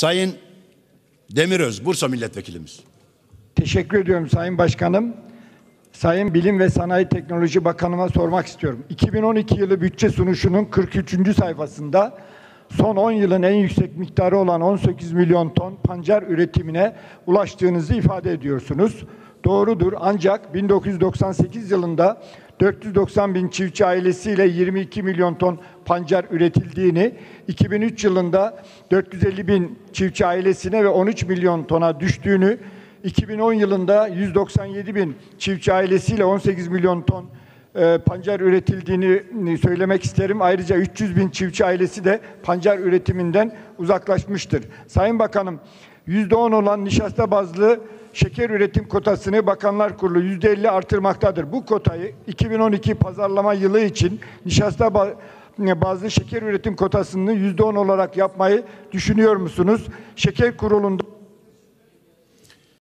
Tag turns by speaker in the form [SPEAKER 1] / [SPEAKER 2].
[SPEAKER 1] Sayın Demiröz, Bursa Milletvekilimiz.
[SPEAKER 2] Teşekkür ediyorum Sayın Başkanım. Sayın Bilim ve Sanayi Teknoloji Bakanıma sormak istiyorum. 2012 yılı bütçe sunuşunun 43. sayfasında son 10 yılın en yüksek miktarı olan 18 milyon ton pancar üretimine ulaştığınızı ifade ediyorsunuz. Doğrudur ancak 1998 yılında 490 bin çiftçi ailesiyle 22 milyon ton pancar üretildiğini, 2003 yılında 450 bin çiftçi ailesine ve 13 milyon tona düştüğünü, 2010 yılında 197 bin çiftçi ailesiyle 18 milyon ton e, pancar üretildiğini söylemek isterim. Ayrıca 300 bin çiftçi ailesi de pancar üretiminden uzaklaşmıştır. Sayın Bakanım, %10 olan nişasta bazlı şeker üretim kotasını Bakanlar Kurulu %50 artırmaktadır. Bu kotayı 2012 pazarlama yılı için nişasta ba- bazlı şeker üretim kotasını %10 olarak yapmayı düşünüyor musunuz? Şeker kurulunda